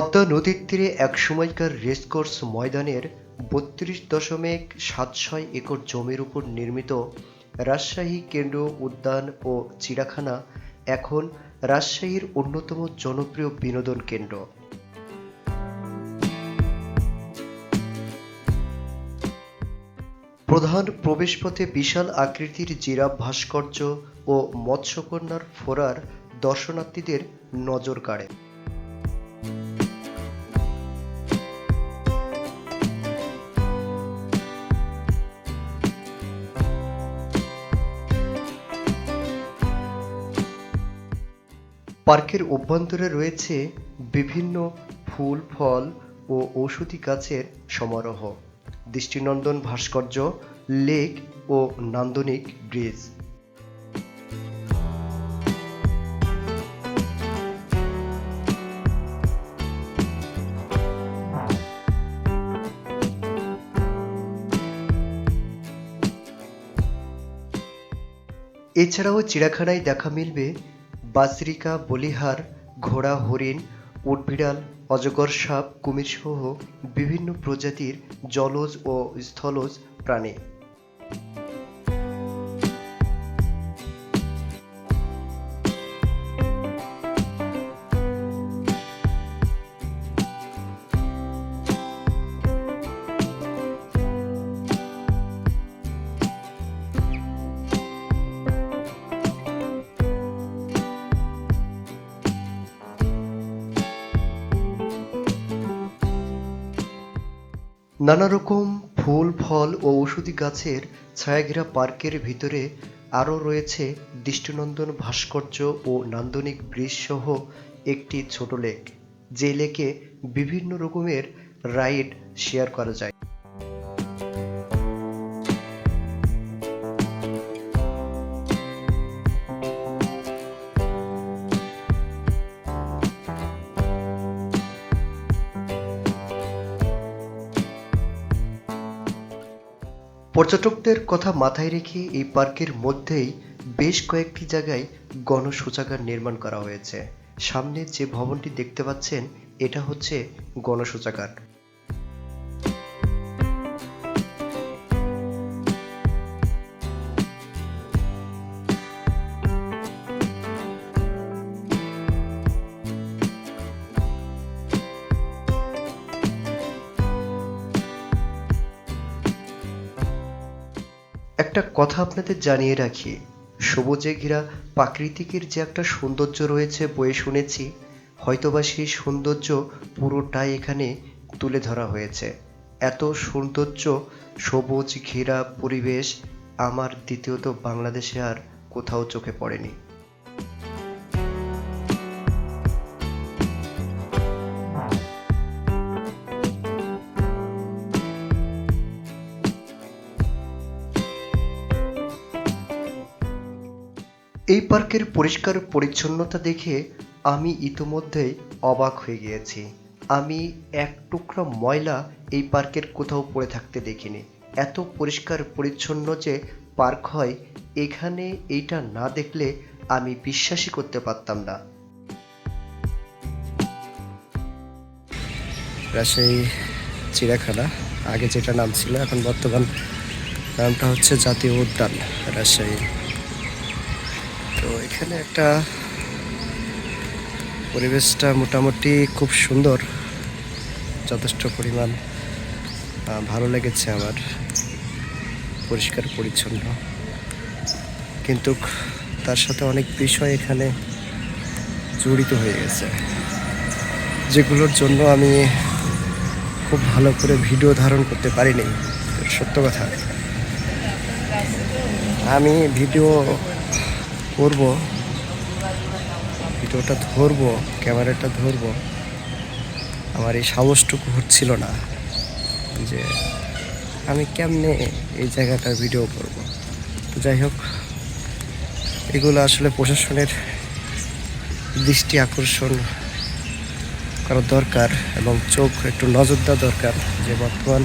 পদ্মা নদীর তীরে এক সময়কার রেসকোর্স ময়দানের বত্রিশ দশমিক সাত ছয় একর জমির উপর নির্মিত রাজশাহী কেন্দ্র উদ্যান ও চিড়াখানা এখন রাজশাহীর অন্যতম জনপ্রিয় বিনোদন কেন্দ্র। প্রধান প্রবেশপথে বিশাল আকৃতির জিরাফ ভাস্কর্য ও মৎস্যকন্যার ফোরার দর্শনার্থীদের নজর কাড়ে। পার্কের অভ্যন্তরে রয়েছে বিভিন্ন ফুল, ফল ও ঔষধি গাছের সমারোহ। দৃষ্টিনন্দন ভাস্কর্য, লেক ও নান্দনিক ব্রিজ। এছাড়াও চিড়িয়াখানায় দেখা মিলবে বাজরিকা বলিহার ঘোড়া হরিণ উটবিড়াল অজগর সাপ কুমিরসহ বিভিন্ন প্রজাতির জলজ ও স্থলজ প্রাণী। নানা রকম ফুল, ফল ও ঔষধি গাছের ছায়াঘেরা পার্কের ভিতরে আরও রয়েছে দৃষ্টিনন্দন ভাস্কর্য ও নান্দনিক ব্রিজ সহ একটি ছোট লেক। যে লেকে বিভিন্ন রকমের রাইড শেয়ার করা যায়। পর্যটকদের কথা মাথায় রেখে এই পার্কের মধ্যেই বেশ কয়েকটি জায়গায় গণশৌচাগার নির্মাণ করা হয়েছে। সামনে যে ভবনটি দেখতে পাচ্ছেন, এটা হচ্ছে গণশৌচাগার। একটা কথা আপনাদের জানিয়ে রাখি। সবুজে ঘেরা প্রাকৃতিকের যে একটা সৌন্দর্য রয়েছে বয়ে শুনেছি, হয়তোবা সেই সৌন্দর্য পুরোটাই এখানে তুলে ধরা হয়েছে। এত সৌন্দর্য, সবুজ ঘেরা পরিবেশ আমার দ্বিতীয়ত বাংলাদেশে আর কোথাও চোখে পড়েনি। পার্কের পরিষ্কার পরিচ্ছন্নতা দেখে আমি ইতোমধ্যেই অবাক হয়ে গিয়েছি। আমি এক টুকরা ময়লা এই পার্কের কোথাও পড়ে থাকতে দেখিনি। এত পরিষ্কার পরিচ্ছন্ন যে পার্ক হয়, এখানে এইটা না দেখলে আমি বিশ্বাসই করতে পারতাম না। রাজশাহী, চিড়িয়াখানা, আগে যেটা নাম ছিল, এখন বর্তমান নামটা হচ্ছে জাতীয় উদ্যান, রাজশাহী। এখানে একটা পরিবেশটা মোটামুটি খুব সুন্দর, যথেষ্ট পরিমাণ ভালো লেগেছে আমার, পরিষ্কার পরিচ্ছন্ন। কিন্তু তার সাথে অনেক বিষয় এখানে জড়িত হয়ে গেছে, যেগুলোর জন্য আমি খুব ভালো করে ভিডিও ধারণ করতে পারিনি, সত্য কথা। আমি ভিডিও করব ভিডিওটা ধরবো, ক্যামেরাটা ধরবো, আমার এই সাহসটুকু হচ্ছিল না যে আমি কেমনে এই জায়গাটার ভিডিও করব। যাই হোক, এগুলো আসলে প্রশাসনের দৃষ্টি আকর্ষণ করা দরকার এবং চোখ একটু নজর দেওয়া দরকার যে বর্তমান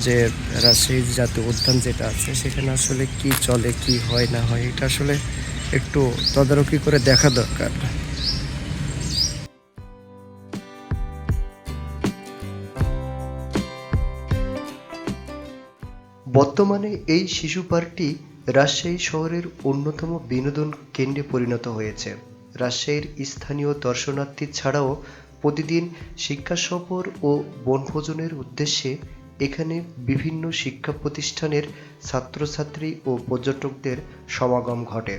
যে রাজশাহী জাতীয় উদ্যান যেটা আছে, সেখানে আসলে কি চলে, কি হয়, না হয়, এটা আসলে একটু তদারকি করে দেখা দরকার। বর্তমানে এই শিশু পার্কটি রাজশাহী শহরের অন্যতম বিনোদন কেন্দ্রে পরিণত হয়েছে। রাজশাহীর স্থানীয় দর্শনার্থী ছাড়াও প্রতিদিন শিক্ষা সফর ও বনভোজনের উদ্দেশ্যে এখানে বিভিন্ন শিক্ষা প্রতিষ্ঠানের ছাত্রছাত্রী ও পর্যটকদের সমাগম ঘটে।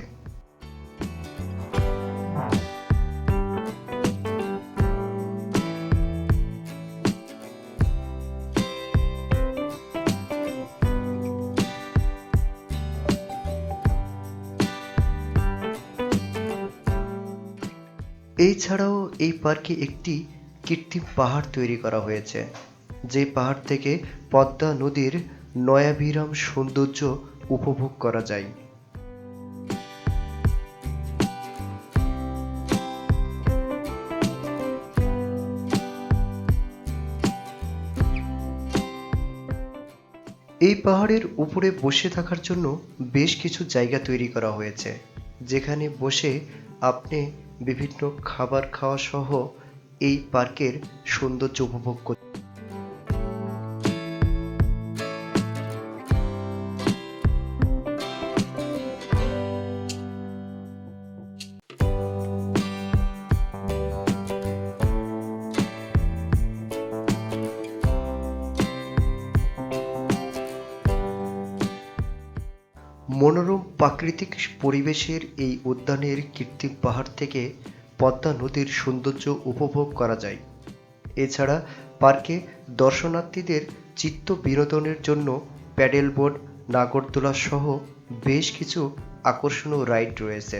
এছাড়াও এই পার্কে একটি কৃত্রিম পাহাড় তৈরি করা হয়েছে। যে পাহাড় থেকে পদ্মা নদীর নয়াভিরাম সৌন্দর্য উপভোগ করা যায়। এই পাহাড়ের উপরে বসে থাকার জন্য বেশ কিছু জায়গা তৈরি করা হয়েছে, যেখানে বসে আপনি বিভিন্ন খাবার খাওয়া সহ এই পার্কের সৌন্দর্য উপভোগ করতে মনোরম প্রাকৃতিক পরিবেশের এই উদ্যানের কৃত্রিম পাহাড় থেকে পদ্মা নদীর সৌন্দর্য উপভোগ করা যায়। এছাড়া পার্কে দর্শনার্থীদের চিত্ত বিনোদনের জন্য প্যাডেল বোর্ড নাগরদোলা সহ বেশ কিছু আকর্ষণীয় রাইড রয়েছে।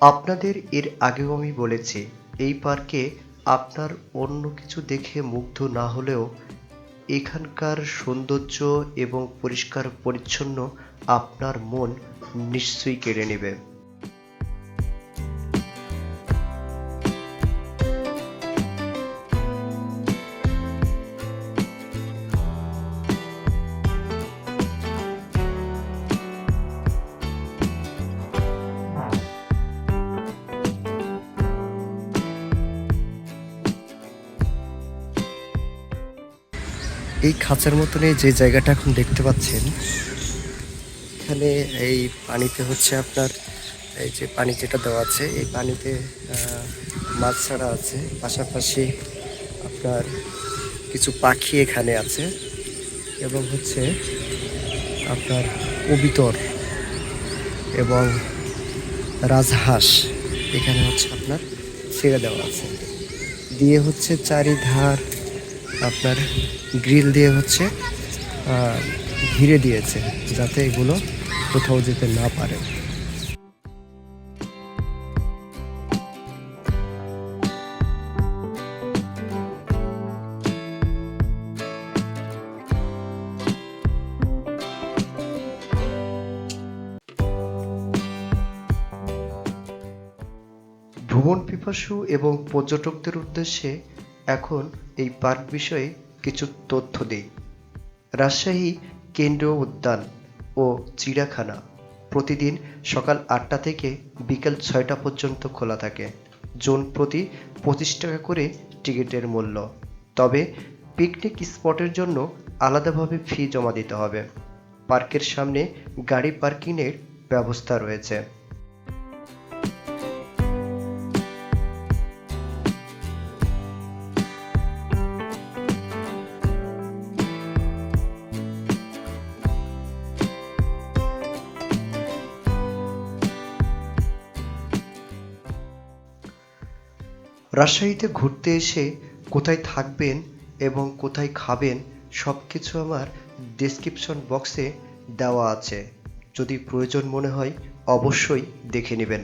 আপনাদের এর আগেও আমি বলেছি, এই পার্কে আপনার অন্য কিছু দেখে মুগ্ধ না হলেও এখানকার সৌন্দর্য এবং পরিষ্কার পরিচ্ছন্ন আপনার মন নিশ্চয়ই কেড়ে নেবে। এই খাঁচার মতন যে জায়গাটা এখন দেখতে পাচ্ছেন, এখানে এই পানিতে হচ্ছে আপনার, এই যে পানি যেটা দেওয়া আছে, এই পানিতে মাছ ছাড়া আছে। পাশাপাশি আপনার কিছু পাখি এখানে আছে এবং হচ্ছে আপনার কবিতর এবং রাজহাঁস এখানে হচ্ছে আপনার ছেড়ে দেওয়া আছে। দিয়ে হচ্ছে চারিধার আপনার গ্রিল দিয়ে হচ্ছে ঘিরে দিয়েছে, যাতে এগুলো কোথাও যেতে না পারে। ভ্রমণ পিপাসু এবং পর্যটকদের উদ্দেশ্যে এখন এই পার্ক বিষয়ে কিছু তথ্য দিই। রাজশাহী কেন্দ্রীয় উদ্যান ও চিড়িয়াখানা প্রতিদিন সকাল আটটা থেকে বিকেল ছয়টা পর্যন্ত খোলা থাকে। জোন প্রতি পঁচিশ টাকা করে টিকিটের মূল্য। তবে পিকনিক স্পটের জন্য আলাদাভাবে ফি জমা দিতে হবে। পার্কের সামনে গাড়ি পার্কিংয়ের ব্যবস্থা রয়েছে। রাজশাহীতে ঘুরতে এসে কোথায় থাকবেন এবং কোথায় খাবেন সব কিছু আমার ডিসক্রিপশন বক্সে দেওয়া আছে। যদি প্রয়োজন মনে হয়, অবশ্যই দেখে নেবেন।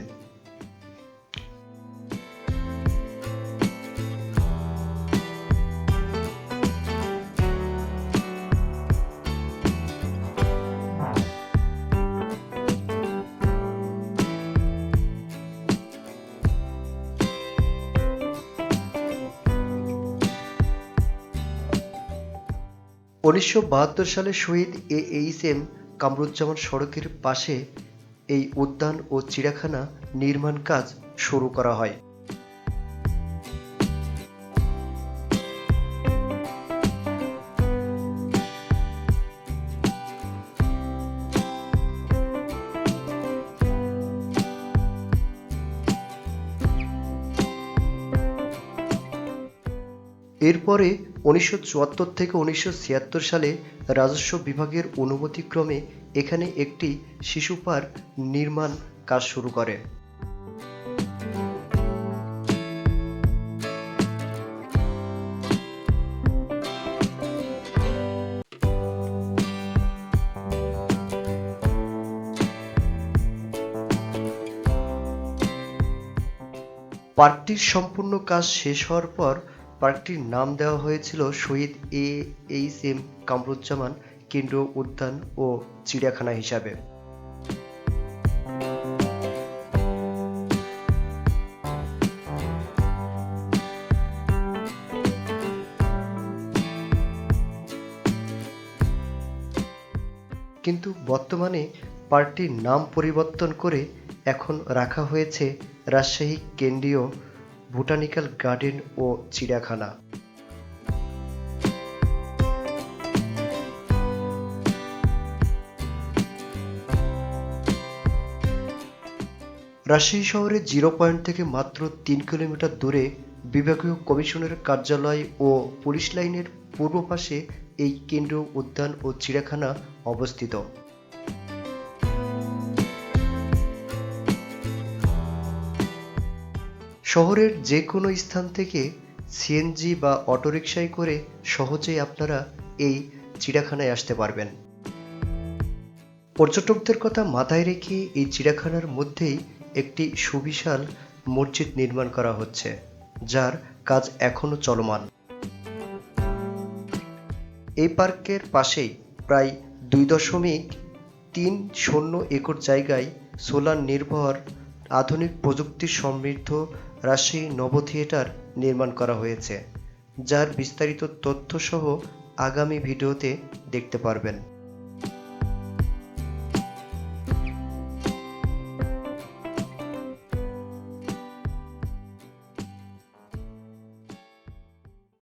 উনিশশো বাহাত্তর সালে শহীদ এ এইচ এম কামরুজ্জামান সড়কের পাশে এই উদ্যান ও চিড়িয়াখানা নির্মাণ কাজ শুরু করা হয়। এরপরে উনিশশো চুয়াত্তর থেকে উনিশশো ছিয়াত্তর সালে রাজস্ব বিভাগের অনুমতিক্রমে এখানে একটি শিশু পার্ক নির্মাণ কাজ শুরু করে। পার্কটির সম্পূর্ণ কাজ শেষ হওয়ার পর পার্কটির নাম দেওয়া হয়েছিল শহীদ এ এইচ এম কামরুজ্জামান কেন্দ্রীয় উদ্যান ও চিড়িয়াখানা হিসাবে। কিন্তু বর্তমানে পার্কটির নাম পরিবর্তন করে এখন রাখা হয়েছে রাজশাহী কেন্দ্রীয় বোটানিক্যাল গার্ডেন ও চিড়িয়াখানা। রাজশাহী শহরের জিরো পয়েন্ট থেকে মাত্র তিন কিলোমিটার দূরে বিভাগীয় কমিশনের কার্যালয় ও পুলিশ লাইনের পূর্ব পাশে এই কেন্দ্রীয় উদ্যান ও চিড়িয়াখানা অবস্থিত। শহরের যে কোনো স্থান থেকে সিএনজি বা অটোরিকশায় করে সহজেই আপনারা এই চিড়িয়াখানায় আসতে পারবেন। পর্যটকদের কথা মাথায় রেখে এই চিড়িয়াখানার মধ্যেই একটি সুবিশাল মসজিদ নির্মাণ করা হচ্ছে, যার কাজ এখনও চলমান। এই পার্কের পাশেই প্রায় দুই দশমিক তিন শূন্য একর জায়গায় সোলার নির্ভর আধুনিক প্রযুক্তি সমৃদ্ধ রাশি নব থিয়েটার নির্মাণ করা হয়েছে, যার বিস্তারিত তথ্যসহ আগামী ভিডিওতে দেখতে পারবেন।